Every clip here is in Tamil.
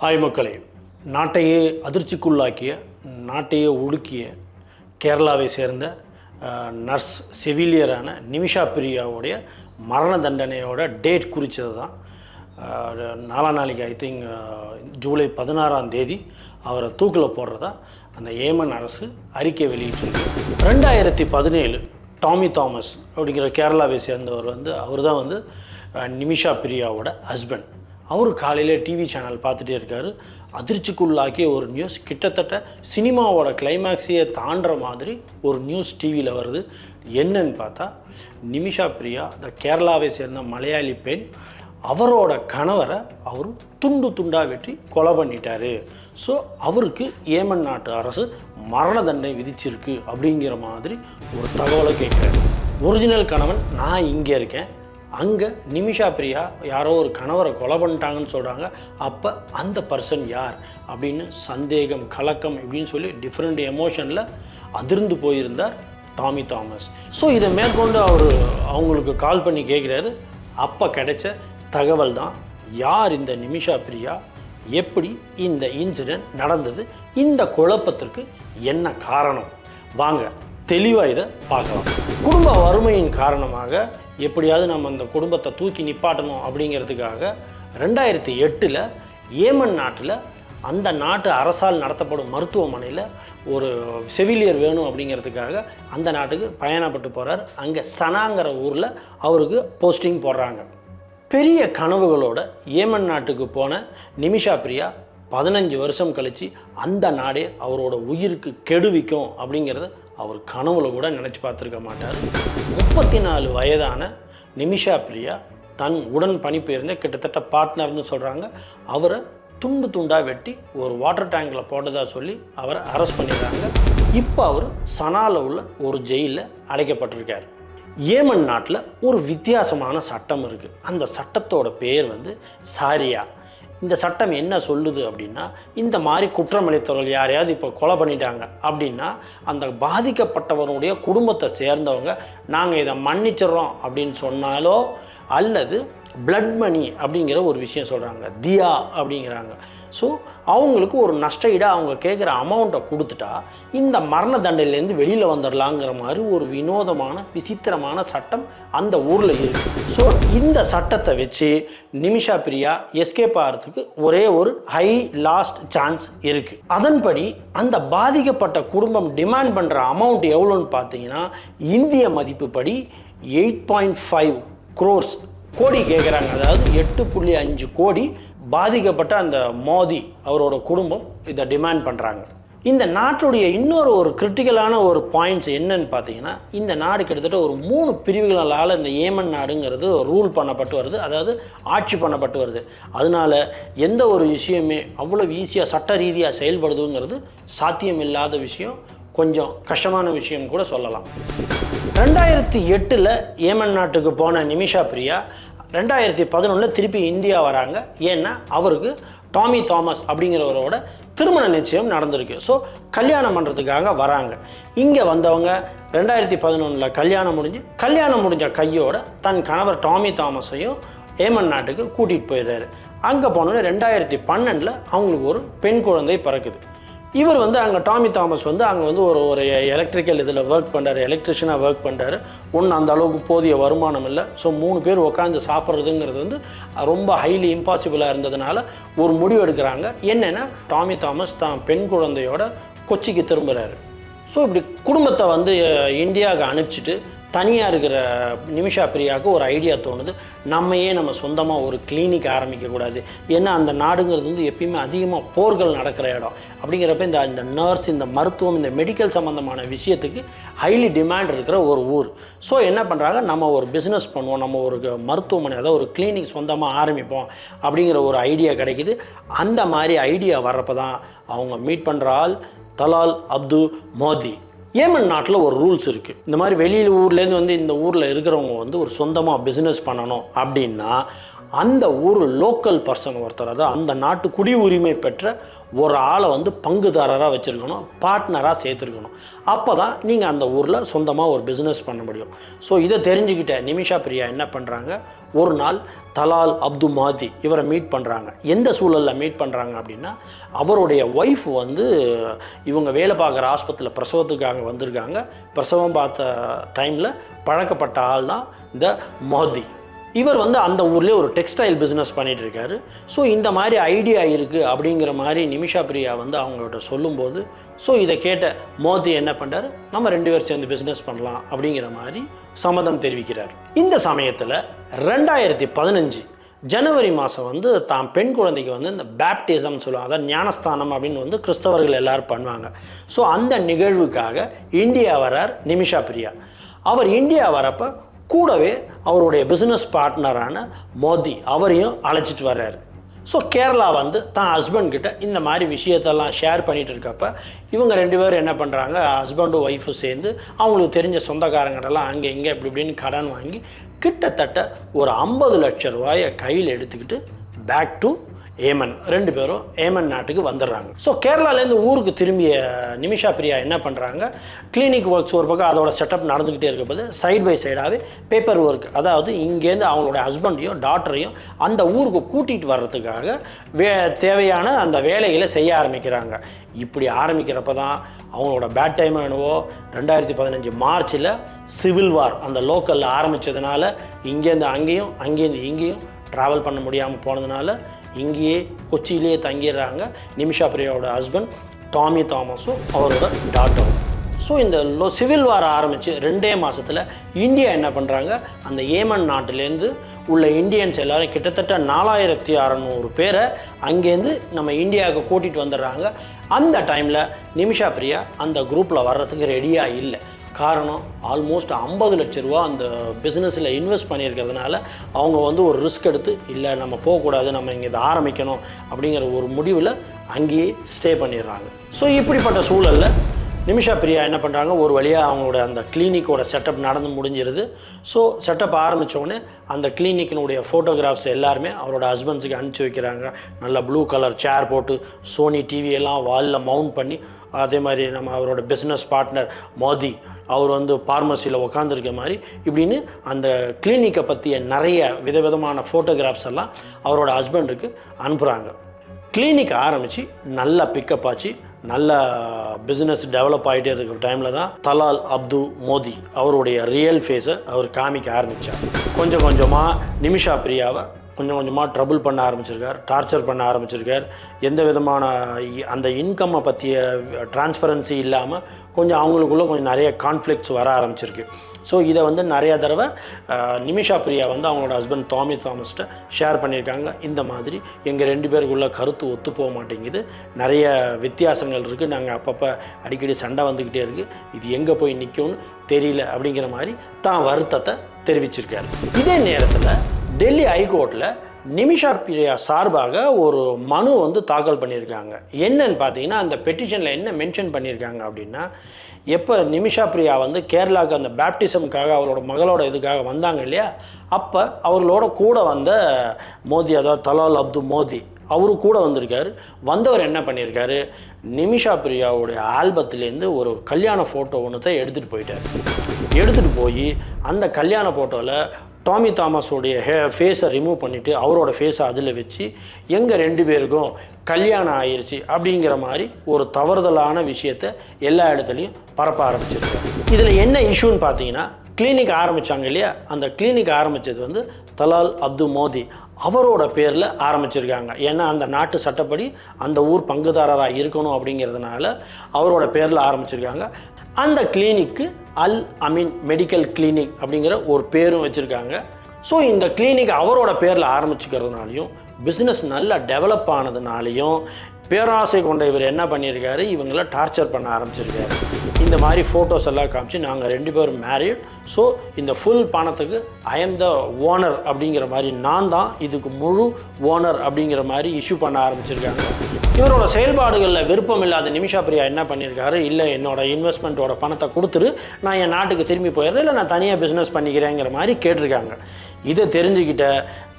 ஹாய் மக்களே நாட்டையே அதிர்ச்சிக்குள்ளாக்கிய நாட்டையே ஒடுக்கிய கேரளாவை சேர்ந்த நர்ஸ் செவிலியரான நிமிஷா பிரியாவுடைய மரண தண்டனையோட டேட் குறித்தது தான். நாலா நாளைக்கு ஐ திங்க் ஜூலை பதினாறாம் தேதி அவரை தூக்கில் போடுறதா அந்த ஏமன் அரசு அறிக்கை வெளியிட்டிருக்கு. ரெண்டாயிரத்தி பதினேழு டாமி தாமஸ் அப்படிங்கிற கேரளாவை சேர்ந்தவர் வந்து அவர் தான் வந்து நிமிஷா பிரியாவோட ஹஸ்பண்ட் அவர் காலையிலே டிவி சேனல் பார்த்துட்டே இருக்காரு. அதிர்ச்சிக்குள்ளாக்கிய ஒரு நியூஸ் கிட்டத்தட்ட சினிமாவோட கிளைமேக்ஸையே தாண்டுற மாதிரி ஒரு நியூஸ் டிவியில் வருது. என்னன்னு பார்த்தா நிமிஷா பிரியா த கேரளாவை சேர்ந்த மலையாளி பெண் அவரோட கணவரை அவர் துண்டு துண்டாக வெட்டி கொலை பண்ணிட்டாரு. ஸோ அவருக்கு ஏமன் நாட்டு அரசு மரண தண்டனை விதிச்சிருக்கு அப்படிங்கிற மாதிரி ஒரு தகவலை கேட்குறாரு. ஒரிஜினல் கணவன் நான் இங்கே இருக்கேன். அங்கே நிமிஷா பிரியா யாரோ ஒரு கணவரை கொலை பண்ணிட்டாங்கன்னு சொல்கிறாங்க அப்போ அந்த பர்சன் யார் அப்படின்னு சந்தேகம் கலக்கம் இப்படின்னு சொல்லி டிஃப்ரெண்ட் எமோஷனில் அதிர்ந்து போயிருந்தார் டாமி தாமஸ். ஸோ இதை மேற்கொண்டு அவர் அவங்களுக்கு கால் பண்ணி கேட்குறாரு. அப்போ கிடைச்ச தகவல் தான் யார் இந்த நிமிஷா பிரியா? எப்படி இந்த இன்சிடெண்ட் நடந்தது? இந்த குழப்பத்திற்கு என்ன காரணம்? வாங்க தெளிவாக இதை பார்க்கலாம். குடும்ப வறுமையின் காரணமாக எப்படியாவது நம்ம அந்த குடும்பத்தை தூக்கி நிப்பாட்டணும் அப்படிங்கிறதுக்காக ரெண்டாயிரத்தி எட்டில் ஏமன் நாட்டில் அந்த நாட்டு அரசால் நடத்தப்படும் மருத்துவமனையில் ஒரு செவிலியர் வேணும் அப்படிங்கிறதுக்காக அந்த நாட்டுக்கு பயணப்பட்டு போகிறார் அங்கே சனாங்கிற ஊரில் அவருக்கு போஸ்டிங் போடுறாங்க. பெரிய கனவுகளோட ஏமன் நாட்டுக்கு போன நிமிஷா பிரியா பதினஞ்சு வருஷம் கழித்து அந்த நாடே அவரோட உயிருக்கு கெடுவிக்கும் அப்படிங்கிறத அவர் கனவுல கூட நினச்சி பார்த்துருக்க மாட்டார். முப்பத்தி நாலு வயதான நிமிஷா பிரியா தன் உடன் பணிபெயர்ந்த கிட்டத்தட்ட பார்ட்னர்னு சொல்கிறாங்க அவரை துண்டு துண்டாக வெட்டி ஒரு வாட்டர் டேங்கில் போட்டதாக சொல்லி அவரை அரெஸ்ட் பண்ணிடுறாங்க. இப்போ அவர் சனாவில் உள்ள ஒரு ஜெயிலில் அடைக்கப்பட்டிருக்கார். ஏமன் நாட்டில் ஒரு வித்தியாசமான சட்டம் இருக்குது அந்த சட்டத்தோட பேர் வந்து சாரியா. இந்த சட்டம் என்ன சொல்லுது அப்படின்னா இந்த மாதிரி குற்றமளித்தவர்கள் யாரையாவது இப்போ கொலை பண்ணிட்டாங்க அப்படின்னா அந்த பாதிக்கப்பட்டவருடைய குடும்பத்தை சேர்ந்தவங்க நாங்கள் இதை மன்னிச்சிடுறோம் அப்படின்னு சொன்னாலோ அல்லது பிளட் மணி அப்படிங்கிற ஒரு விஷயம் சொல்கிறாங்க தியா அப்படிங்கிறாங்க. ஸோ அவங்களுக்கு ஒரு நஷ்ட ஈடாக அவங்க கேட்குற அமௌண்ட்டை கொடுத்துட்டா இந்த மரண தண்டையிலேருந்து வெளியில் வந்துடலாங்கிற மாதிரி ஒரு வினோதமான விசித்திரமான சட்டம் அந்த ஊரில் இருக்குது ஸோ இந்த சட்டத்தை வச்சு நிமிஷா பிரியா எஸ்கேப் ஆகிறதுக்கு ஒரே ஒரு ஹை லாஸ்ட் சான்ஸ் இருக்குது அதன்படி அந்த பாதிக்கப்பட்ட குடும்பம் டிமாண்ட் பண்ணுற அமௌண்ட் எவ்வளோன்னு பார்த்தீங்கன்னா இந்திய மதிப்புப்படி எயிட் பாயிண்ட் ஃபைவ் க்ரோர்ஸ் கோடி கேட்குறாங்க அதாவது எட்டு புள்ளி அஞ்சு கோடி பாதிக்கப்பட்ட அந்த மோதி அவரோட குடும்பம் இதை டிமாண்ட் பண்ணுறாங்க இந்த நாட்டுடைய இன்னொரு ஒரு கிரிட்டிக்கலான ஒரு பாயிண்ட்ஸ் என்னன்னு பார்த்தீங்கன்னா இந்த நாடு கிட்டத்தட்ட ஒரு மூணு பிரிவுகளால் இந்த ஏமன் நாடுங்கிறது ரூல் பண்ணப்பட்டு வருது. அதாவது ஆட்சி பண்ணப்பட்டு வருது. அதனால எந்த ஒரு விஷயமே அவ்வளோ ஈஸியாக சட்ட ரீதியாக செயல்படுதுங்கிறது சாத்தியம் இல்லாத விஷயம். கொஞ்சம் கஷ்டமான விஷயம் கூட சொல்லலாம். ரெண்டாயிரத்தி எட்டில் ஏமன் நாட்டுக்கு போன நிமிஷா பிரியா ரெண்டாயிரத்தி பதினொன்றில் திருப்பி இந்தியா வராங்க. ஏன்னா அவருக்கு டாமி தாமஸ் அப்படிங்கிறவரோட திருமண நிச்சயம் நடந்திருக்கு. ஸோ கல்யாணம் பண்ணுறதுக்காக வராங்க. இங்கே வந்தவங்க ரெண்டாயிரத்தி பதினொன்றில் கல்யாணம் முடிஞ்சு கல்யாணம் முடிஞ்ச கையோட தன் கணவர் டாமி தாமஸையும் ஏமன் நாட்டுக்கு கூட்டிகிட்டு போயிடுறாரு. அங்கே போனோடனே ரெண்டாயிரத்தி பன்னெண்டில் அவங்களுக்கு ஒரு பெண் குழந்தை பிறக்குது. இவர் வந்து அங்கே டாமி தாமஸ் வந்து அங்கே வந்து ஒரு ஒரு எலக்ட்ரிக்கல் இதில் ஒர்க் பண்ணுறாரு எலக்ட்ரிஷியனாக ஒர்க் பண்ணுறாரு ஒன்றும் அந்த அளவுக்கு போதிய வருமானம் இல்லை. ஸோ மூணு பேர் உட்காந்து சாப்பிட்றதுங்கிறது வந்து ரொம்ப ஹைலி இம்பாசிபிளாக இருந்ததுனால ஒரு முடிவு எடுக்கிறாங்க. என்னென்னா டாமி தாமஸ் தான் பெண் குழந்தையோட கொச்சிக்கு திரும்புகிறாரு ஸோ இப்படி குடும்பத்தை வந்து இந்தியாவுக்கு அனுப்பிச்சிட்டு தனியாக இருக்கிற நிமிஷா பிரியாவுக்கு ஒரு ஐடியா தோணுது. நம்மையே நம்ம சொந்தமாக ஒரு கிளினிக் ஆரம்பிக்கக்கூடாது ஏன்னா அந்த நாடுங்கிறது வந்து எப்பயுமே அதிகமாக போர்கள் நடக்கிற இடம். அப்படிங்கிறப்ப இந்த இந்த நர்ஸ் இந்த மருத்துவம் இந்த மெடிக்கல் சம்மந்தமான விஷயத்துக்கு ஹைலி டிமாண்ட் இருக்கிற ஒரு ஊர். ஸோ என்ன பண்ணுறாங்க நம்ம ஒரு பிஸ்னஸ் பண்ணுவோம். நம்ம ஒரு மருத்துவமனை அதாவது ஒரு கிளினிக் சொந்தமாக ஆரம்பிப்போம் அப்படிங்கிற ஒரு ஐடியா கிடைக்குது. அந்த மாதிரி ஐடியா வர்றப்ப தான் அவங்க மீட் பண்ணுற ஆள் தலால் அப்து மோதி. ஏமன் நாட்டில் ஒரு ரூல்ஸ் இருக்குது இந்த மாதிரி வெளியில் ஊர்லேருந்து வந்து இந்த ஊரில் இருக்கிறவங்க வந்து ஒரு சொந்தமாக பிஸ்னஸ் பண்ணணும் அப்படின்னா அந்த ஊர் லோக்கல் பர்சன் ஒருத்தர் அதாவது அந்த நாட்டு குடி உரிமை பெற்ற ஒரு ஆளை வந்து பங்குதாரராக வச்சுருக்கணும் பார்ட்னராக சேர்த்துருக்கணும். அப்போ தான் நீங்கள் அந்த ஊரில் சொந்தமாக ஒரு பிஸ்னஸ் பண்ண முடியும். ஸோ இதை தெரிஞ்சுக்கிட்ட நிமிஷா பிரியா என்ன பண்ணுறாங்க ஒரு நாள் தலால் அப்து மாதி இவரை மீட் பண்ணுறாங்க எந்த சூழலில் மீட் பண்ணுறாங்க அப்படின்னா அவருடைய ஒய்ஃப் வந்து இவங்க வேலை பார்க்குற ஆஸ்பத்திரியில் பிரசவத்துக்காக வந்திருக்காங்க. பிரசவம் பார்த்த டைமில் பழக்கப்பட்ட ஆள் தான் இந்த மோதி. இவர் வந்து அந்த ஊர்லேயே ஒரு டெக்ஸ்டைல் பிஸ்னஸ் பண்ணிகிட்ருக்காரு ஸோ இந்த மாதிரி ஐடியா இருக்குது அப்படிங்கிற மாதிரி நிமிஷா பிரியா வந்து அவங்கள்ட்ட சொல்லும்போது ஸோ இதை கேட்ட மோதி என்ன பண்ணுறாரு நம்ம ரெண்டு பேர் சேர்ந்து பிஸ்னஸ் பண்ணலாம் அப்படிங்கிற மாதிரி சம்மதம் தெரிவிக்கிறார். இந்த சமயத்தில் ரெண்டாயிரத்தி பதினஞ்சு ஜனவரி மாதம் வந்து தான் பெண் குழந்தைக்கு வந்து இந்த பேப்டிசம் சொல்லுவாங்க. அதாவது ஞானஸ்தானம் அப்படின்னு வந்து கிறிஸ்தவர்கள் எல்லோரும் பண்ணுவாங்க. ஸோ அந்த நிகழ்வுக்காக இந்தியா வரார் நிமிஷா பிரியா. அவர் இந்தியா வரப்போ கூடவே அவருடைய பிஸ்னஸ் பார்ட்னரான மோதி அவரையும் அழைச்சிட்டு வர்றாரு. ஸோ கேரளா வந்து தான் ஹஸ்பண்ட் கிட்ட இந்த மாதிரி விஷயத்தெல்லாம் ஷேர் பண்ணிட்டு இருக்கப்ப இவங்க ரெண்டு பேரும் என்ன பண்ணுறாங்க ஹஸ்பண்டும் ஒய்ஃபும் சேர்ந்து அவங்களுக்கு தெரிஞ்ச சொந்தக்காரங்கிட்டலாம் அங்கே இங்கே இப்படி இப்படின்னு கடன் வாங்கி கிட்டத்தட்ட ஒரு ஐம்பது லட்ச ரூபாயை கையில் எடுத்துக்கிட்டு பேக் டு ஏமன் ரெண்டு பேரும் ஏமன் நாட்டுக்கு வந்துடுறாங்க. ஸோ கேரளாலேருந்து ஊருக்கு திரும்பிய நிமிஷா பிரியா என்ன பண்ணுறாங்க கிளினிக் ஒர்க்ஸ் ஒரு பக்கம் அதோட செட்டப் நடந்துக்கிட்டே இருக்கும்போது சைடு பை சைடாகவே பேப்பர் ஒர்க் அதாவது இங்கேருந்து அவங்களோட ஹஸ்பண்டையும் டாக்டரையும் அந்த ஊருக்கு கூட்டிகிட்டு வர்றதுக்காக வே தேவையான அந்த வேலைகளை செய்ய ஆரம்பிக்கிறாங்க. இப்படி ஆரம்பிக்கிறப்ப தான் அவங்களோட பேட் டைம் என்னவோ ரெண்டாயிரத்தி பதினஞ்சு மார்ச்சில் சிவில் வார் அந்த லோக்கலில் ஆரம்பித்ததுனால இங்கேருந்து அங்கேயும் அங்கேருந்து இங்கேயும் ட்ராவல் பண்ண முடியாமல் போனதுனால இங்கேயே கொச்சியிலேயே தங்கிடுறாங்க. நிமிஷா பிரியாவோட ஹஸ்பண்ட் டாமி தாமஸும் அவரோட டாட்டரும் ஸோ இந்த லோ சிவில் வார ஆரம்பித்து ரெண்டே மாதத்தில் இந்தியா என்ன பண்ணுறாங்க அந்த ஏமன் நாட்டிலேருந்து உள்ள இந்தியன்ஸ் எல்லோரும் கிட்டத்தட்ட நாலாயிரத்தி அறநூறு பேரை அங்கேருந்து நம்ம இந்தியாவுக்கு கூட்டிகிட்டு வந்துடுறாங்க. அந்த டைமில் நிமிஷா பிரியா அந்த குரூப்பில் வர்றதுக்கு ரெடியாக இல்லை. காரணம் ஆல்மோஸ்ட் ஐம்பது லட்ச ரூபா அந்த பிஸ்னஸில் இன்வெஸ்ட் பண்ணியிருக்கிறதுனால அவங்க வந்து ஒரு ரிஸ்க் எடுத்து இல்லை நம்ம போகக்கூடாது நம்ம இங்கே இதை ஆரம்பிக்கணும் அப்படிங்கிற ஒரு முடிவில் அங்கேயே ஸ்டே பண்ணிடுறாங்க. ஸோ இப்படிப்பட்ட சூழலில் நிமிஷா பிரியா என்ன பண்ணுறாங்க ஒரு வழியாக அவங்களோட அந்த கிளினிக்கோட செட்டப் நடந்து முடிஞ்சிருது. ஸோ செட்டப் உடனே அந்த கிளினிக்கினுடைய ஃபோட்டோகிராஃப்ஸ் எல்லாருமே அவரோட ஹஸ்பண்ட்ஸுக்கு அனுப்பிச்சி வைக்கிறாங்க. நல்ல ப்ளூ கலர் சேர் போட்டு சோனி டிவி எல்லாம் வாலில் மவுண்ட் பண்ணி அதே மாதிரி நம்ம அவரோட பிஸ்னஸ் பார்ட்னர் மோதி அவர் வந்து ஃபார்மசியில் உக்காந்துருக்க மாதிரி இப்படின்னு அந்த கிளினிக்கை பற்றிய நிறைய விதவிதமான ஃபோட்டோகிராஃப்ஸ் எல்லாம் அவரோட ஹஸ்பண்டுக்கு அனுப்புகிறாங்க கிளினிக் ஆரம்பித்து நல்லா பிக்கப் ஆச்சு. நல்ல பிஸ்னஸ் டெவலப் ஆகிட்டே இருக்கிற டைமில் தான் தலால் அப்து மோதி அவருடைய ரியல் ஃபேஸை அவர் காமிக்க ஆரம்பித்தார் கொஞ்சம் கொஞ்சமாக நிமிஷா பிரியாவை கொஞ்சம் கொஞ்சமாக ட்ரபுள் பண்ண ஆரம்பிச்சிருக்கார் டார்ச்சர் பண்ண ஆரம்பிச்சிருக்கார். எந்த விதமான அந்த இன்கம்மை பற்றிய டிரான்ஸ்பரன்சி இல்லாமல் கொஞ்சம் அவங்களுக்குள்ளே கொஞ்சம் நிறைய கான்ஃப்ளிக்ஸ் வர ஆரம்பிச்சிருக்கு. ஸோ இதை வந்து நிறையா தடவை நிமிஷா பிரியா வந்து அவங்களோட ஹஸ்பண்ட் தாமி தாமஸ்ட்டை ஷேர் பண்ணியிருக்காங்க. இந்த மாதிரி எங்கள் ரெண்டு பேருக்குள்ள கருத்து ஒத்து போக மாட்டேங்குது. நிறைய வித்தியாசங்கள் இருக்குது நாங்கள் அப்பப்போ அடிக்கடி சண்டை வந்துக்கிட்டே இருக்குது இது எங்கே போய் நிற்கும்னு தெரியல அப்படிங்கிற மாதிரி தான் வருத்தத்தை தெரிவிச்சிருக்காரு. இதே நேரத்தில் டெல்லி ஹைகோர்ட்டில் நிமிஷா பிரியா சார்பாக ஒரு மனு வந்து தாக்கல் பண்ணியிருக்காங்க. என்னன்னு பார்த்தீங்கன்னா அந்த பெட்டிஷனில் என்ன மென்ஷன் பண்ணியிருக்காங்க அப்படின்னா எப்போ நிமிஷா பிரியா வந்து கேரளாவுக்கு அந்த பேப்டிசம்காக அவரோட மகளோட இதுக்காக வந்தாங்க இல்லையா? அப்போ அவர்களோட கூட வந்த மோதி அதாவது தலால் அப்து மோதி அவரு கூட வந்திருக்காரு. வந்தவர் என்ன பண்ணியிருக்காரு நிமிஷா பிரியாவுடைய ஆல்பத்துலேருந்து ஒரு கல்யாண ஃபோட்டோ ஒன்றத்தை எடுத்துகிட்டு போயிட்டார். எடுத்துகிட்டு போய் அந்த கல்யாண ஃபோட்டோவில் டாமி தாமஸோடைய ஹே ஃபேஸை ரிமூவ் பண்ணிவிட்டு அவரோட ஃபேஸை அதில் வச்சு எங்கள் ரெண்டு பேருக்கும் கல்யாணம் ஆயிடுச்சு அப்படிங்கிற மாதிரி ஒரு தவறுதலான விஷயத்தை எல்லா இடத்துலையும் பரப்ப ஆரம்பிச்சிருக்காங்க இதில் என்ன இஷ்யூன்னு பார்த்தீங்கன்னா கிளினிக் ஆரம்பித்தாங்க இல்லையா? அந்த கிளினிக் ஆரம்பித்தது வந்து தலால் அப்து மோதி அவரோட பேரில் ஆரம்பிச்சிருக்காங்க. ஏன்னா அந்த நாட்டு சட்டப்படி அந்த ஊர் பங்குதாரராக இருக்கணும் அப்படிங்கிறதுனால அவரோட பேரில் ஆரம்பிச்சிருக்காங்க. அந்த கிளினிக்கு அல் அமீன் மெடிக்கல் கிளினிக் அப்படிங்கிற ஒரு பேரும் வச்சுருக்காங்க. ஸோ இந்த கிளினிக் அவரோட பேரில் ஆரம்பிச்சுக்கிறதுனாலையும் பிஸ்னஸ் நல்லா டெவலப் ஆனதுனாலையும் பேராசை கொண்ட இவர் என்ன பண்ணியிருக்காரு? இவங்கள டார்ச்சர் பண்ண ஆரம்பிச்சிருக்காரு. இந்த மாதிரி ஃபோட்டோஸ் எல்லாம் காமிச்சு நாங்கள் ரெண்டு பேரும் மேரிட் ஸோ இந்த ஃபுல் பணத்துக்கு ஐ எம் த ஓனர் அப்படிங்கிற மாதிரி நான் தான் இதுக்கு முழு ஓனர் அப்படிங்கிற மாதிரி இஷ்யூ பண்ண ஆரம்பிச்சிருக்காங்க. இவரோட செயல்பாடுகளில் விருப்பம் இல்லாத நிமிஷா பிரியா என்ன பண்ணியிருக்காரு? இல்லை என்னோட இன்வெஸ்ட்மெண்ட்டோட பணத்தை கொடுத்துரு. நான் என் நாட்டுக்கு திரும்பி போயிடுறேன். இல்லை நான் தனியாக பிஸ்னஸ் பண்ணிக்கிறேங்கிற மாதிரி கேட்டிருக்காங்க. இதை தெரிஞ்சுக்கிட்ட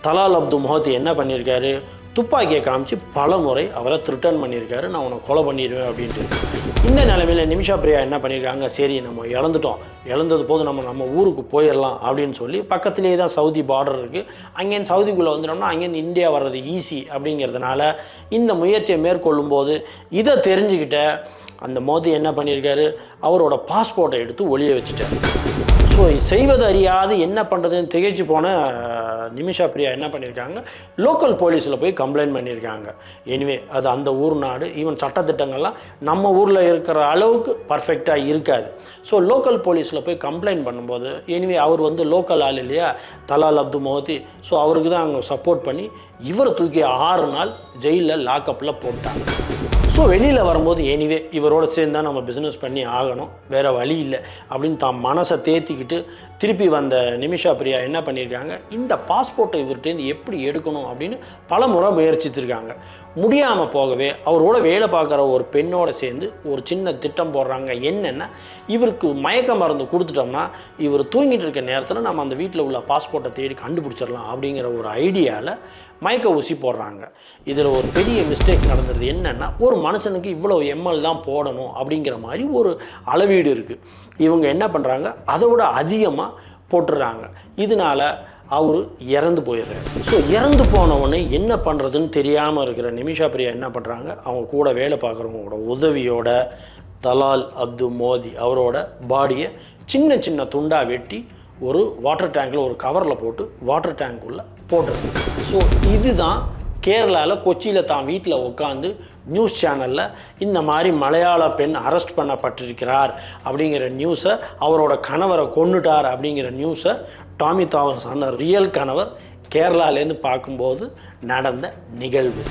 தலால் அப்து முகத்து என்ன பண்ணியிருக்காரு? துப்பாக்கியை காமிச்சு பல முறை அவரை த்ரிட்டன் பண்ணியிருக்காரு நான் உன்னை கொலை பண்ணிடுவேன் அப்படின்ட்டு. இந்த நிலைமையில் நிமிஷா பிரியா என்ன பண்ணியிருக்காங்க? சரி நம்ம இழந்துட்டோம். இழந்தது போது நம்ம நம்ம ஊருக்கு போயிடலாம் அப்படின்னு சொல்லி பக்கத்துலேயே தான் சவுதி பார்டர் இருக்குது அங்கேருந்து சவுதிக்குள்ளே வந்துட்டோம்னா அங்கேருந்து இந்தியா வர்றது ஈஸி அப்படிங்கிறதுனால இந்த முயற்சியை மேற்கொள்ளும் போது இதை தெரிஞ்சுக்கிட்ட அந்த மோதி என்ன பண்ணியிருக்காரு? அவரோட பாஸ்போர்ட்டை எடுத்து ஒளிய வச்சுட்டார். இப்போ செய்வது அறியாது என்ன பண்ணுறதுன்னு திகைச்சு போன நிமிஷா பிரியா என்ன பண்ணியிருக்காங்க? லோக்கல் போலீஸில் போய் கம்ப்ளைண்ட் பண்ணியிருக்காங்க. எனிவே அது அந்த ஊர் நாடு ஈவன் சட்டத்திட்டங்கள்லாம் நம்ம ஊரில் இருக்கிற அளவுக்கு பர்ஃபெக்டாக இருக்காது. ஸோ லோக்கல் போலீஸில் போய் கம்ப்ளைண்ட் பண்ணும்போது எனிவே அவர் வந்து லோக்கல் ஆள் இல்லையா? தலால் அப்து மோதி. ஸோ அவருக்கு தான் அங்கே சப்போர்ட் பண்ணி இவரை தூக்கி ஆறு நாள் ஜெயிலில் லாக்கப்பில் போட்டாங்க. ஸோ வெளியில் வரும்போது எனிவே இவரோட சேர்ந்து தான் நம்ம பிஸ்னஸ் பண்ணி ஆகணும். வேறு வழி இல்லை. அப்படின்னு தான் மனசை தேத்திக்கிட்டு திருப்பி வந்த நிமிஷா பிரியா என்ன பண்ணியிருக்காங்க இந்த பாஸ்போர்ட்டை இவர்கிட்டேருந்து எப்படி எடுக்கணும் அப்படின்னு பல முறை முயற்சித்திருக்காங்க. முடியாமல் போகவே அவரோட வேலை பார்க்குற ஒரு பெண்ணோட சேர்ந்து ஒரு சின்ன திட்டம் போடுறாங்க. என்னென்னா இவருக்கு மயக்க மருந்து கொடுத்துட்டோம்னா இவர் தூங்கிட்டு இருக்க நேரத்தில் நம்ம அந்த வீட்டில் உள்ள பாஸ்போர்ட்டை தேடி கண்டுபிடிச்சிடலாம் அப்படிங்கிற ஒரு ஐடியாவில் மயக்க ஊசி போடுறாங்க. இதில் ஒரு பெரிய மிஸ்டேக் நடந்தது என்னென்னா ஒரு மனுஷனுக்கு இவ்வளோ எம்எல் தான் போடணும் அப்படிங்கிற மாதிரி ஒரு அளவீடு இருக்குது இவங்க என்ன பண்ணுறாங்க அதை விட அதிகமாக போட்டுடுறாங்க இதனால அவர் இறந்து போயிடுறாரு. ஸோ இறந்து போனவுடனே என்ன பண்ணுறதுன்னு தெரியாமல் இருக்கிற நிமிஷா பிரியா என்ன பண்ணுறாங்க அவங்க கூட வேலை பார்க்குறவங்களோட உதவியோட தலால் அப்து மோதி அவரோட பாடியை சின்ன சின்ன துண்டாக வெட்டி ஒரு வாட்டர் டேங்கில் ஒரு கவரில் போட்டு வாட்டர் டேங்க்குள்ளே போட்டுருங்க ஸோ இதுதான் கேரளாவில் கொச்சியில் தான் வீட்டில் உட்காந்து நியூஸ் சேனலில் இந்த மாதிரி மலையாள பெண் அரெஸ்ட் பண்ணப்பட்டிருக்கிறார் அப்படிங்கிற நியூஸை அவரோட கணவரை கொன்னுட்டார் அப்படிங்கிற நியூஸை டாமி தாமஸ் சொன்ன ரியல் கணவர் கேரளாலேருந்து பார்க்கும்போது நடந்த நிகழ்வு.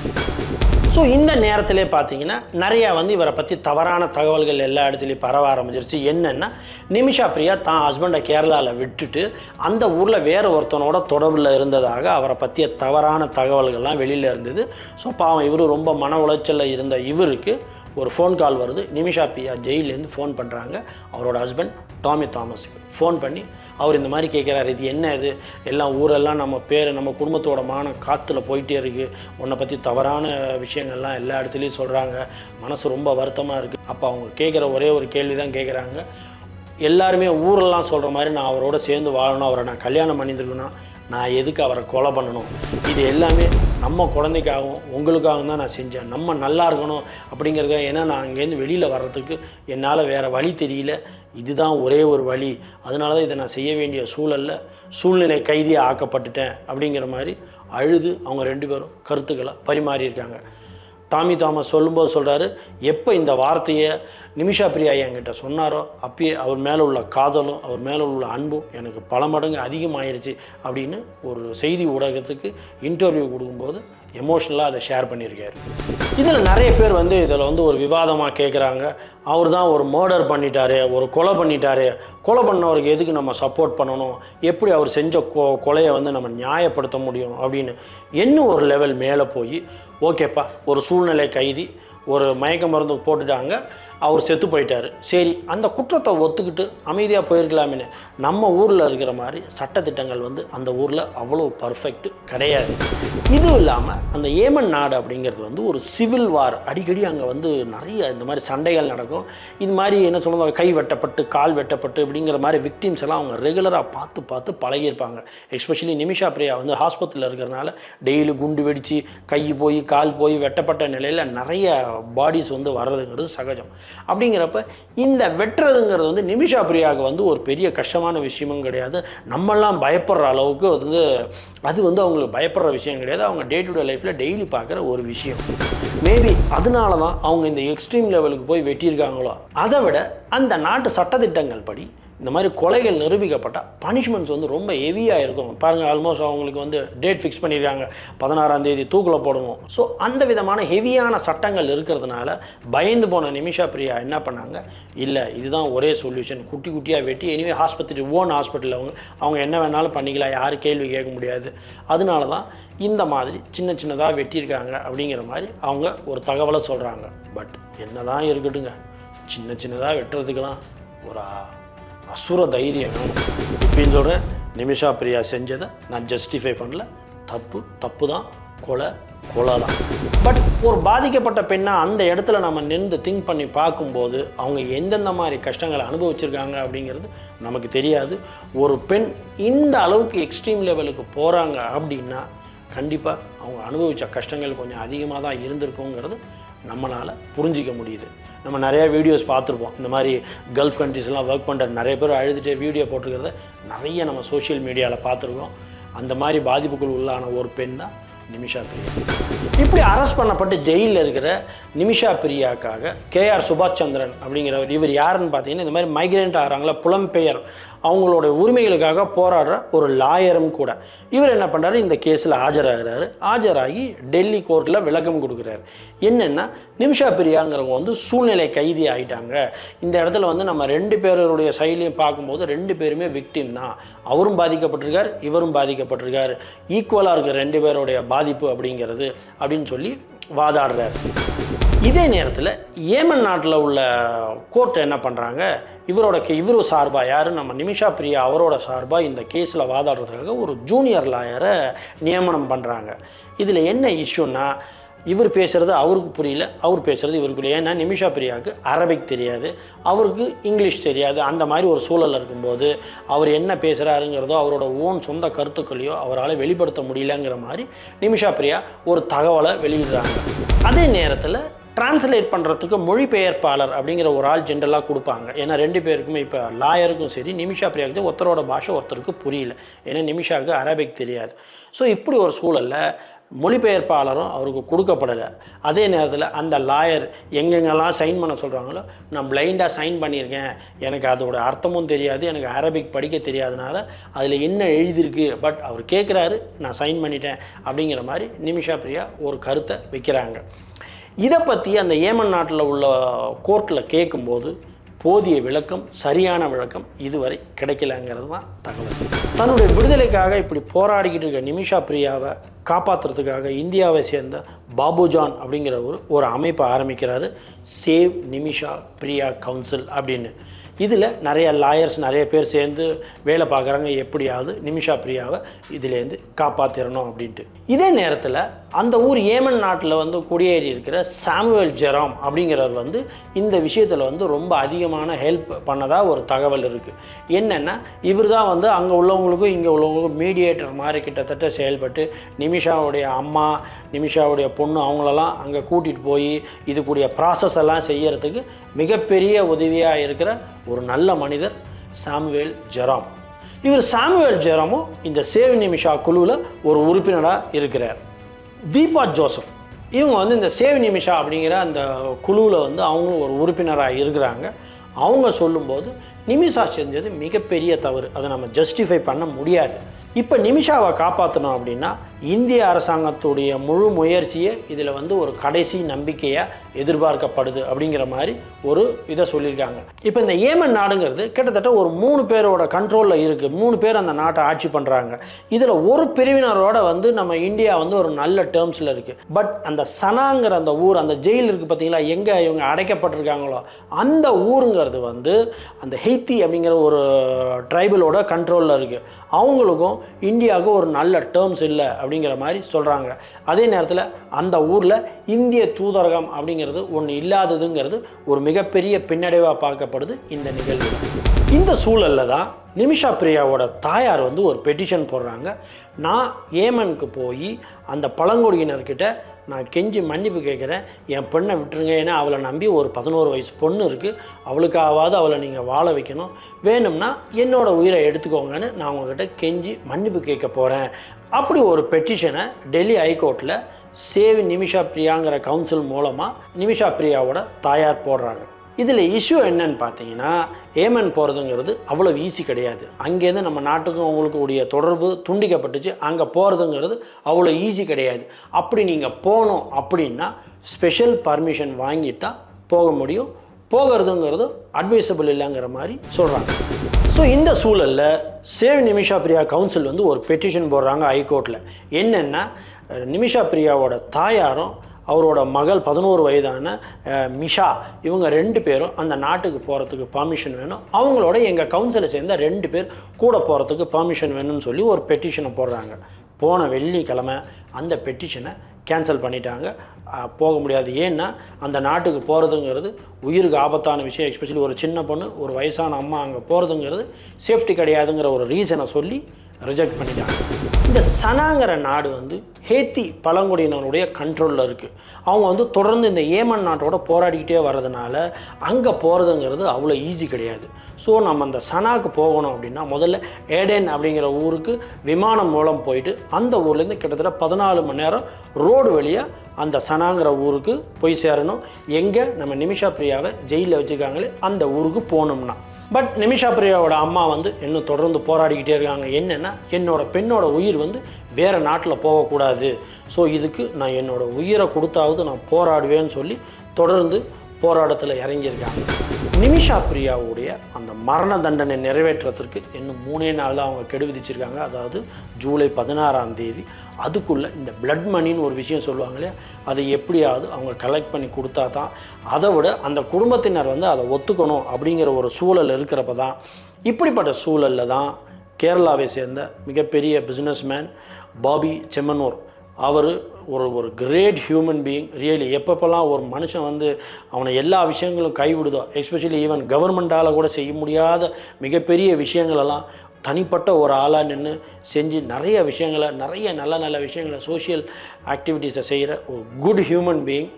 ஸோ இந்த நேரத்திலே பார்த்தீங்கன்னா நிறையா வந்து இவரை பற்றி தவறான தகவல்கள் எல்லா இடத்துலையும் பரவ ஆரம்பிச்சிருச்சு. என்னென்னா நிமிஷா பிரியா தான் ஹஸ்பண்டை கேரளாவில் விட்டுட்டு அந்த ஊரில் வேறு ஒருத்தனோட தொடர்பில் இருந்ததாக அவரை பற்றிய தவறான தகவல்கள்லாம் வெளியில் இருந்தது. ஸோ பாவம் இவர் ரொம்ப மன உளைச்சலில் இருந்த இவருக்கு ஒரு ஃபோன் கால் வருது. நிமிஷா பியா ஜெயிலேருந்து ஃபோன் பண்ணுறாங்க அவரோட ஹஸ்பண்ட் டாமி தாமஸுக்கு ஃபோன் பண்ணி அவர் இந்த மாதிரி கேட்குறாரு. இது என்ன இது? எல்லாம் ஊரெல்லாம் நம்ம பேர் நம்ம குடும்பத்தோட மான காற்றுல போயிட்டே இருக்குது உன்னை பற்றி தவறான விஷயங்கள்லாம் எல்லா இடத்துலையும் சொல்கிறாங்க மனசு ரொம்ப வருத்தமாக இருக்குது அப்போ அவங்க கேட்குற ஒரே ஒரு கேள்வி தான் கேட்குறாங்க. எல்லாருமே ஊரெல்லாம் சொல்கிற மாதிரி நான் அவரோட சேர்ந்து வாழணும். அவரை நான் கல்யாணம் பண்ணியிருக்கணும் நான் எதுக்கு அவரை கொலை பண்ணணும்? இது எல்லாமே நம்ம குழந்தைக்காகவும் உங்களுக்காகவும் தான் நான் செஞ்சேன். நம்ம நல்லா இருக்கணும் அப்படிங்கிறத ஏன்னா நான் அங்கேருந்து வெளியில் வர்றதுக்கு என்னால் வேறு வழி தெரியல. இதுதான் ஒரே ஒரு வழி. அதனால தான் இதை நான் செய்ய வேண்டிய சூழலில் சூழ்நிலை கைதியாக ஆக்கப்பட்டுட்டேன் அப்படிங்கிற மாதிரி அழுது அவங்க ரெண்டு பேரும் கருத்துக்களை பரிமாறியிருக்காங்க. டாமி தாமஸ் சொல்லும்போது சொல்கிறாரு எப்போ இந்த வார்த்தையை நிமிஷா பிரியா என்கிட்ட சொன்னாரோ அப்பயே அவர் மேலே உள்ள காதலும் அவர் மேலே உள்ள அன்பும் எனக்கு பல மடங்கு அதிகமாயிருச்சு அப்படின்னு ஒரு செய்தி ஊடகத்துக்கு இன்டர்வியூ கொடுக்கும்போது எமோஷ்னலாக அதை ஷேர் பண்ணியிருக்காரு. இதில் நிறைய பேர் வந்து இதில் வந்து ஒரு விவாதமாக கேட்குறாங்க அவர் தான் ஒரு மர்டர் பண்ணிட்டாரு ஒரு கொலை பண்ணிட்டாரு. கொலை பண்ணவருக்கு எதுக்கு நம்ம சப்போர்ட் பண்ணணும்? எப்படி அவர் செஞ்ச கொ கொலையை வந்து நம்ம நியாயப்படுத்த முடியும் அப்படின்னு இன்னும் ஒரு லெவல் மேலே போய் ஓகேப்பா. ஒரு சூழ்நிலை கைதி ஒரு மயக்க மருந்து போட்டுட்டாங்க. அவர் செத்து போயிட்டார். சரி அந்த குற்றத்தை ஒத்துக்கிட்டு அமைதியாக போயிருக்கலாமே நம்ம ஊரில் இருக்கிற மாதிரி சட்டத்திட்டங்கள் வந்து அந்த ஊரில் அவ்வளோ பர்ஃபெக்ட் கிடையாது. இதுவும் இல்லாமல் அந்த ஏமன் நாடு அப்படிங்கிறது வந்து ஒரு சிவில் வார் அடிக்கடி அங்கே வந்து நிறைய இந்த மாதிரி சண்டைகள் நடக்கும். இது மாதிரி என்ன சொல்லுவாங்க கை வெட்டப்பட்டு கால் வெட்டப்பட்டு அப்படிங்கிற மாதிரி விக்டிம்ஸ் எல்லாம் அவங்க ரெகுலராக பார்த்து பார்த்து பழகியிருப்பாங்க. எஸ்பெஷலி நிமிஷா பிரியா வந்து ஹாஸ்பத்திரியில் இருக்கிறனால டெய்லி குண்டு வெடித்து கை போய் கால் போய் வெட்டப்பட்ட நிலையில் நிறைய பாடிஸ் வந்து வர்றதுங்கிறது சகஜம். அப்படிங்கிறப்ப இந்த வெட்டுறதுங்கிறது வந்து நிமிஷா பிரியாவுக்கு வந்து ஒரு பெரிய கஷ்டமான விஷயமும் கிடையாது. நம்மெல்லாம் பயப்படுற அளவுக்கு வந்து அது வந்து அவங்களுக்கு பயப்படுற விஷயம் கிடையாது. அவங்க டே டு டே லைஃப்பில் டெய்லி பார்க்குற ஒரு விஷயம். மேபி அதனால தான் அவங்க இந்த எக்ஸ்ட்ரீம் லெவலுக்கு போய் வெட்டியிருக்காங்களோ. அதை விட அந்த நாட்டு சட்டத்திட்டங்கள் படி இந்த மாதிரி கொலைகள் நிரூபிக்கப்பட்டால் பனிஷ்மெண்ட்ஸ் வந்து ரொம்ப ஹெவியாக இருக்கும். பாருங்கள் ஆல்மோஸ்ட் அவங்களுக்கு வந்து டேட் ஃபிக்ஸ் பண்ணியிருக்காங்க பதினாறாம் தேதி தூக்கில் போடணும். ஸோ அந்த விதமான ஹெவியான சட்டங்கள் இருக்கிறதுனால பயந்து போன நிமிஷா பிரியா என்ன பண்ணாங்க? இல்லை இதுதான் ஒரே சொல்யூஷன் குட்டி குட்டியாக வெட்டி எனிவே ஹாஸ்பத்திரி ஓன் ஹாஸ்பிட்டலில் அவங்க அவங்க என்ன வேணாலும் பண்ணிக்கலாம் யாரும் கேள்வி கேட்க முடியாது. அதனால தான் இந்த மாதிரி சின்ன சின்னதாக வெட்டியிருக்காங்க அப்படிங்கிற மாதிரி அவங்க ஒரு தகவலை சொல்கிறாங்க பட் என்ன தான் இருக்கட்டுங்க. சின்ன சின்னதாக வெட்டுறதுக்கெல்லாம் ஒரு அசுர தைரியம். வேணும் இப்படின்னு சொல்கிறேன் நிமிஷா பிரியா செஞ்சதை நான் ஜஸ்டிஃபை பண்ணல. தப்பு தப்பு தான் கொலை கொலை தான் பட் ஒரு பாதிக்கப்பட்ட பெண்ணாக அந்த இடத்துல நம்ம நின்று திங்க் பண்ணி பார்க்கும்போது அவங்க எந்தெந்த மாதிரி கஷ்டங்களை அனுபவிச்சிருக்காங்க அப்படிங்கிறது நமக்கு தெரியாது. ஒரு பெண் இந்த அளவுக்கு எக்ஸ்ட்ரீம் லெவலுக்கு போகிறாங்க அப்படின்னா கண்டிப்பாக அவங்க அனுபவித்த கஷ்டங்கள் கொஞ்சம் அதிகமாக தான் இருந்திருக்குங்கிறது நம்மளால் புரிஞ்சிக்க முடியுது. நம்ம நிறைய வீடியோஸ் பார்த்துருப்போம். இந்த மாதிரி கல்ஃப் கண்ட்ரிஸ்லாம் ஒர்க் பண்ணுற நிறைய பேர் அழுதுட்டு வீடியோ போட்டிருக்கிறத நிறைய நம்ம சோஷியல் மீடியாவில் பார்த்துருக்கோம் அந்த மாதிரி பாதிப்புக்குள் உள்ளான ஒரு பெண் தான் நிமிஷா பிரியா. இப்படி அரெஸ்ட் பண்ணப்பட்டு ஜெயிலில் இருக்கிற நிமிஷா பிரியாக்காக கேஆர் சுபாஷ் சந்திரன் அப்படிங்கிறவர் இவர் யாருன்னு பார்த்தீங்கன்னா இந்த மாதிரி மைக்ரேண்ட் ஆகிறாங்களா புலம்பெயர் அவங்களோட உரிமைகளுக்காக போராடுற ஒரு லாயரும் கூட. இவர் என்ன பண்ணுறாரு இந்த கேஸில் ஆஜராகிறாரு. ஆஜராகி டெல்லி கோர்ட்டில் விளக்கம் கொடுக்குறாரு. என்னென்னா நிமிஷா பிரியாங்கிறவங்க வந்து சூழ்நிலை கைதி ஆகிட்டாங்க இந்த இடத்துல வந்து நம்ம ரெண்டு பேருடைய சைட்லையும் பார்க்கும்போது ரெண்டு பேருமே விக்டிம் தான். அவரும் பாதிக்கப்பட்டிருக்கார் இவரும் பாதிக்கப்பட்டிருக்கார். ஈக்குவலாக இருக்கிற ரெண்டு பேருடைய பாதிப்பு அப்படிங்கிறது அப்படின்னு சொல்லி வாதாடுறாரு. இதே நேரத்தில் ஏமன் நாட்டில் உள்ள கோர்ட் என்ன பண்ணுறாங்க இவரோட கே இவர் சார்பாக யார்? நம்ம நிமிஷா பிரியா அவரோட சார்பாக இந்த கேஸில் வாதாடுறதுக்காக ஒரு ஜூனியர் லாயரை நியமனம் பண்ணுறாங்க இதில் என்ன இஷ்யூன்னா இவர் பேசுகிறது அவருக்கு புரியல அவர் பேசுகிறது இவருக்கு புரியல. ஏன்னா நிமிஷா பிரியாவுக்கு அரபிக் தெரியாது அவருக்கு இங்கிலீஷ் தெரியாது. அந்த மாதிரி ஒரு சூழல் இருக்கும்போது அவர் என்ன பேசுகிறாருங்கிறதோ அவரோட ஓன் சொந்த கருத்துக்களையோ அவரால் வெளிப்படுத்த முடியலங்கிற மாதிரி நிமிஷா பிரியா ஒரு தகவலை வெளியிடுறாங்க. அதே நேரத்தில் டிரான்ஸ்லேட் பண்ணுறதுக்கு மொழிபெயர்ப்பாளர் அப்படிங்கிற ஒரு ஆள் ஜென்ரலாக கொடுப்பாங்க. ஏன்னா ரெண்டு பேருக்குமே இப்போ லாயருக்கும் சரி நிமிஷா பிரியாவுக்கு ஒருத்தரோட பாஷை ஒருத்தருக்கு புரியல. ஏன்னா நிமிஷாவுக்கு அரபிக் தெரியாது. ஸோ இப்படி ஒரு சூழலில் மொழிபெயர்ப்பாளரும் அவருக்கு கொடுக்கப்படலை. அதே நேரத்தில் அந்த லாயர் எங்கெங்கெல்லாம் சைன் பண்ண சொல்கிறாங்களோ நான் பிளைண்டாக சைன் பண்ணியிருக்கேன். எனக்கு அதோட அர்த்தமும் தெரியாது. எனக்கு அரபிக் படிக்க தெரியாதனால அதில் என்ன எழுதியிருக்கு? பட் அவர் கேட்குறாரு நான் சைன் பண்ணிட்டேன். அப்படிங்கிற மாதிரி நிமிஷா பிரியா ஒரு கருத்தை வைக்கிறாங்க. இதை பற்றி அந்த ஏமன் நாட்டில் உள்ள கோர்ட்டில் கேட்கும்போது போதிய விளக்கம் சரியான விளக்கம் இதுவரை கிடைக்கலங்கிறது தான் தகவல். தன்னுடைய விடுதலைக்காக இப்படி போராடிக்கிட்டு இருக்க நிமிஷா பிரியாவை காப்பாற்றுறதுக்காக இந்தியாவை சேர்ந்த பாபுஜான் அப்படிங்கிற ஒரு ஒரு அமைப்பை ஆரம்பிக்கிறாரு. சேவ் நிமிஷா பிரியா கவுன்சில் அப்படின்னு. இதில் நிறைய லாயர்ஸ் நிறைய பேர் சேர்ந்து வேலை பார்க்குறாங்க. எப்படியாவது நிமிஷா பிரியாவை இதுலேருந்து காப்பாற்றிடணும் அப்படின்ட்டு. இதே நேரத்தில் அந்த ஊர் ஏமன் நாட்டில் வந்து குடியேறி இருக்கிற சாமுவேல் ஜெராம் அப்படிங்கிறவர் வந்து இந்த விஷயத்தில் வந்து ரொம்ப அதிகமான ஹெல்ப் பண்ணதாக ஒரு தகவல் இருக்குது என்னென்னா இவர் தான் வந்து அங்கே உள்ளவங்களுக்கும் இங்கே உள்ளவங்களுக்கும் மீடியேட்டர் மாதிரி கிட்டத்தட்ட செயல்பட்டு நிமிஷாவுடைய அம்மா நிமிஷாவுடைய பொண்ணு அவங்களெல்லாம் அங்கே கூட்டிகிட்டு போய் இதுக்குரிய ப்ராசஸ் எல்லாம் செய்கிறதுக்கு மிகப்பெரிய உதவியாக இருக்கிற ஒரு நல்ல மனிதர் சாமுவேல் ஜெராம். இவர் சாமுவேல் ஜெராமும் இந்த சேவ் நிமிஷா குழுவில் ஒரு உறுப்பினராக இருக்கிறார். தீபா ஜோசப். இவங்க வந்து இந்த சேவ் நிமிஷா அப்படிங்கிற அந்த குழுவில் வந்து அவங்களும் ஒரு உறுப்பினராக இருக்கிறாங்க. அவங்க சொல்லும்போது நிமிஷா செஞ்சது மிகப்பெரிய தவறு. அதை நம்ம ஜஸ்டிஃபை பண்ண முடியாது. இப்போ நிமிஷாவை காப்பாற்றணும் அப்படின்னா இந்திய அரசாங்கத்துடைய முழு முயற்சியை இதில் வந்து ஒரு கடைசி நம்பிக்கையாக எதிர்பார்க்கப்படுது அப்படிங்கிற மாதிரி ஒரு இதை சொல்லியிருக்காங்க. இப்போ இந்த ஏமன் நாடுங்கிறது கிட்டத்தட்ட ஒரு மூணு பேரோட கண்ட்ரோலில் இருக்குது மூணு பேர் அந்த நாட்டை ஆட்சி பண்ணுறாங்க இதில் ஒரு பிரிவினரோட வந்து நம்ம இந்தியா வந்து ஒரு நல்ல டேர்ம்ஸில் இருக்குது பட் அந்த சனாங்கிற அந்த ஊர் அந்த ஜெயில் இருக்குது பார்த்தீங்களா? எங்கே இவங்க அடைக்கப்பட்டிருக்காங்களோ? அந்த ஊருங்கிறது வந்து அந்த ஹெய்த்தி அப்படிங்கிற ஒரு ட்ரைபலோட கண்ட்ரோலில் இருக்குது அவங்களுக்கும் இந்தியாவுக்கும் ஒரு நல்ல டேர்ம்ஸ் இல்லை அப்படிங்கிற மாதிரி சொல்கிறாங்க அதே நேரத்தில் அந்த ஊரில் இந்திய தூதரகம் அப்படிங்கிறது ஒன்று இல்லாததுங்கிறது ஒரு மிகப்பெரிய பின்னடைவாக பார்க்கப்படுது இந்த நிகழ்வு. இந்த சூழலில் தான் நிமிஷா பிரியாவோட தாயார் வந்து ஒரு பெட்டிஷன் போடுறாங்க. நான் ஏமனுக்கு போய் அந்த பழங்குடியினர்கிட்ட நான் கெஞ்சி மன்னிப்பு கேட்குறேன். என் பெண்ணை விட்டுருங்க. ஏன்னா அவளை நம்பி ஒரு பதினோரு வயசு பொண்ணு இருக்குது அவளுக்காவது அவளை நீங்கள் வாழ வைக்கணும். வேணும்னா என்னோடய உயிரை எடுத்துக்கோங்கன்னு நான் உங்ககிட்ட கெஞ்சி மன்னிப்பு கேட்க போகிறேன் அப்படி ஒரு பெட்டிஷனை டெல்லி ஹைகோர்ட்டில் சேவ் நிமிஷா பிரியாங்கிற கவுன்சில் மூலமாக நிமிஷா பிரியாவோட தாயார் போடுறாங்க. இதில் இஷ்யூ என்னன்னு பார்த்தீங்கன்னா ஏமன் போகிறதுங்கிறது அவ்வளோ ஈஸி கிடையாது. அங்கேருந்து நம்ம நாட்டுக்கும் அவங்களுக்கு உடைய தொடர்பு துண்டிக்கப்பட்டுச்சு. அங்கே போகிறதுங்கிறது அவ்வளோ ஈஸி கிடையாது. அப்படி நீங்கள் போகணும் அப்படின்னா ஸ்பெஷல் பர்மிஷன் வாங்கிட்டா போக முடியும். போகிறதுங்கிறது அட்வைசபிள் இல்லைங்கிற மாதிரி சொல்கிறாங்க ஸோ இந்த சூழலில் சேவ் நிமிஷா பிரியா கவுன்சில் வந்து ஒரு பெட்டிஷன் போடுறாங்க ஹைகோர்ட்டில் என்னென்னா நிமிஷா பிரியாவோட தாயாரும் அவரோட மகள் பதினோரு வயதான மிஷா இவங்க ரெண்டு பேரும் அந்த நாட்டுக்கு போகிறதுக்கு பர்மிஷன் வேணும். அவங்களோட எங்கள் கவுன்சிலை சேர்ந்த ரெண்டு பேர் கூட போகிறதுக்கு பர்மிஷன் வேணும்னு சொல்லி ஒரு பெட்டிஷனை போடுறாங்க. போன வெள்ளிக்கிழமை அந்த பெட்டிஷனை கேன்சல் பண்ணிட்டாங்க. போக முடியாது. ஏன்னா அந்த நாட்டுக்கு போகிறதுங்கிறது உயிருக்கு ஆபத்தான விஷயம். எஸ்பெஷலி ஒரு சின்ன பொண்ணு ஒரு வயசான அம்மா அங்கே போகிறதுங்கிறது சேஃப்டி கிடையாதுங்கிற ஒரு ரீசனை சொல்லி ரிஜெக்ட் பண்ணிட்டாங்க. இந்த சனாங்கிற நாடு வந்து ஹேத்தி பழங்குடியினருடைய கண்ட்ரோலில் இருக்குது அவங்க வந்து தொடர்ந்து இந்த ஏமன் நாட்டோட போராடிக்கிட்டே வர்றதுனால அங்கே போகிறதுங்கிறது அவ்வளோ ஈஸி கிடையாது. ஸோ நம்ம அந்த சனாக்கு போகணும் அப்படின்னா முதல்ல ஏடென் அப்படிங்கிற ஊருக்கு விமானம் மூலம் போயிட்டு அந்த ஊர்லேருந்து கிட்டத்தட்ட பதினாலு மணி நேரம் ரோடு வழியாக அந்த சனாங்கிற ஊருக்கு போய் சேரணும். எங்கே நம்ம நிமிஷா பிரியாவை ஜெயிலில் வச்சுருக்காங்களே அந்த ஊருக்கு போகணும்னா. பட் நிமிஷா பிரியாவோட அம்மா வந்து இன்னும் தொடர்ந்து போராடிக்கிட்டே இருக்காங்க. என்னென்னா என்னோட பெண்ணோட உயிர் வந்து வேறு நாட்டில் போகக்கூடாது. ஸோ இதுக்கு நான் என்னோடய உயிரை கொடுத்தாவது நான் போராடுவேன்னு சொல்லி தொடர்ந்து போராட்டத்தில் இறங்கியிருக்காங்க. நிமிஷா பிரியாவுடைய அந்த மரண தண்டனை நிறைவேற்றுறதுக்கு இன்னும் மூணே நாள் தான் அவங்க கெடு விதிச்சிருக்காங்க. அதாவது ஜூலை பதினாறாம் தேதி. அதுக்குள்ளே இந்த பிளட் மணின்னு ஒரு விஷயம் சொல்லுவாங்க இல்லையா? அதை எப்படியாவது அவங்க கலெக்ட் பண்ணி கொடுத்தா தான் அதை விட அந்த குடும்பத்தினர் வந்து அதை ஒத்துக்கணும் அப்படிங்கிற ஒரு சூழல் இருக்கிறப்ப தான் இப்படிப்பட்ட சூழலில் தான் கேரளாவை சேர்ந்த மிகப்பெரிய பிஸ்னஸ்மேன் பாபி செம்மனூர் அவர் ஒரு ஒரு கிரேட் ஹியூமன் பீயிங் ரியலி எப்பப்பெல்லாம் ஒரு மனுஷன் வந்து அவனை எல்லா விஷயங்களும் கைவிடுதோ எஸ்பெஷலி ஈவன் கவர்மெண்டால் கூட செய்ய முடியாத மிகப்பெரிய விஷயங்களெல்லாம் தனிப்பட்ட ஒரு ஆளாக நின்று செஞ்சு நிறைய விஷயங்களை நிறைய நல்ல நல்ல விஷயங்களை சோஷியல் ஆக்டிவிட்டீஸை செய்கிற ஒரு good human being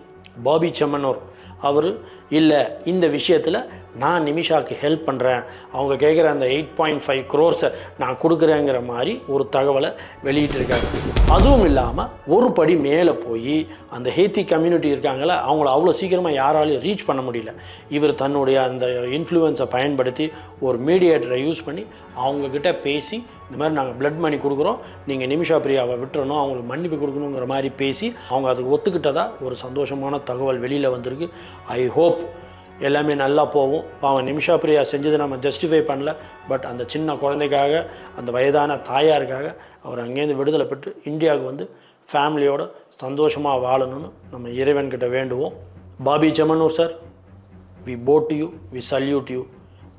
Bobby Chemmanur. அவர் இல்லை இந்த விஷயத்தில் நான் நிமிஷாவுக்கு ஹெல்ப் பண்ணுறேன் அவங்க கேட்குற அந்த எயிட் பாயிண்ட் ஃபைவ் க்ரோர்ஸை நான் கொடுக்குறேங்கிற மாதிரி ஒரு தகவலை வெளியிட்டிருக்காங்க அதுவும் இல்லாமல் ஒரு படி மேலே போய் அந்த ஹேத்தி கம்யூனிட்டி இருக்காங்கள அவங்கள அவ்வளோ சீக்கிரமாக யாராலையும் ரீச் பண்ண முடியல. இவர் தன்னுடைய அந்த இன்ஃப்ளூயன்ஸை பயன்படுத்தி ஒரு மீடியேட்டரை யூஸ் பண்ணி அவங்கக்கிட்ட பேசி இந்த மாதிரி நாங்கள் பிளட் மணி கொடுக்குறோம் நீங்கள் நிமிஷா பிரியாவை விட்டுறணும் அவங்களுக்கு மன்னிப்பு கொடுக்கணுங்கிற மாதிரி பேசி அவங்க அதுக்கு ஒத்துக்கிட்டதா ஒரு சந்தோஷமான தகவல் வெளியில் வந்திருக்கு. ஐ ஹோப் எல்லாமே நல்லா போகும். பாவம் நிமிஷா பிரியா செஞ்சதை நம்ம ஜஸ்டிஃபை பண்ணல. பட் அந்த சின்ன குழந்தைக்காக அந்த வயதான தாயாருக்காக அவர் அங்கேருந்து விடுதலை பெற்று இந்தியாவுக்கு வந்து ஃபேமிலியோட சந்தோஷமாக வாழணும்னு நம்ம இறைவன்கிட்ட வேண்டுவோம். Bobby Chemmanur sir we support you we salute you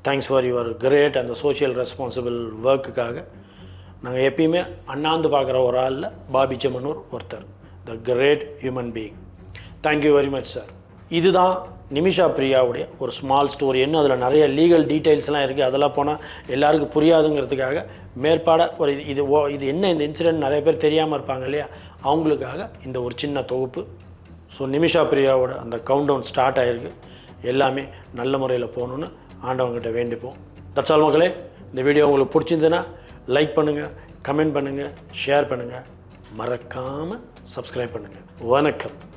thanks for your great அந்த சோஷியல் ரெஸ்பான்சிபிள் ஒர்க்குக்காக நாங்கள் எப்பயுமே அண்ணாந்து பார்க்குற ஒரு ஆளில் பாபி செமனூர் ஒருத்தர். The great human being thank you very much sir இதுதான் நிமிஷா பிரியாவுடைய ஒரு ஸ்மால் ஸ்டோரி இன்னும் அதில் நிறைய லீகல் டீட்டெயில்ஸ்லாம் இருக்குது அதெல்லாம் போனால் எல்லாருக்கும் புரியாதுங்கிறதுக்காக மேற்பாட ஒரு இது- ஓ இது என்ன இந்த இன்சிடென்ட் நிறைய பேர் தெரியாமல் இருப்பாங்க இல்லையா? அவங்களுக்காக இந்த ஒரு சின்ன தொகுப்பு. ஸோ நிமிஷா பிரியாவோட அந்த கவுண்ட் டவுன் ஸ்டார்ட் ஆகிருக்கு எல்லாமே நல்ல முறையில் போகணுன்னு ஆண்டவங்ககிட்ட வேண்டிப்போம். தட்ஸ் மக்களே. இந்த வீடியோ உங்களுக்கு பிடிச்சிருந்ததுன்னா லைக் பண்ணுங்கள் கமெண்ட் பண்ணுங்கள் ஷேர் பண்ணுங்கள் மறக்காமல் சப்ஸ்கிரைப் பண்ணுங்கள் வணக்கம்.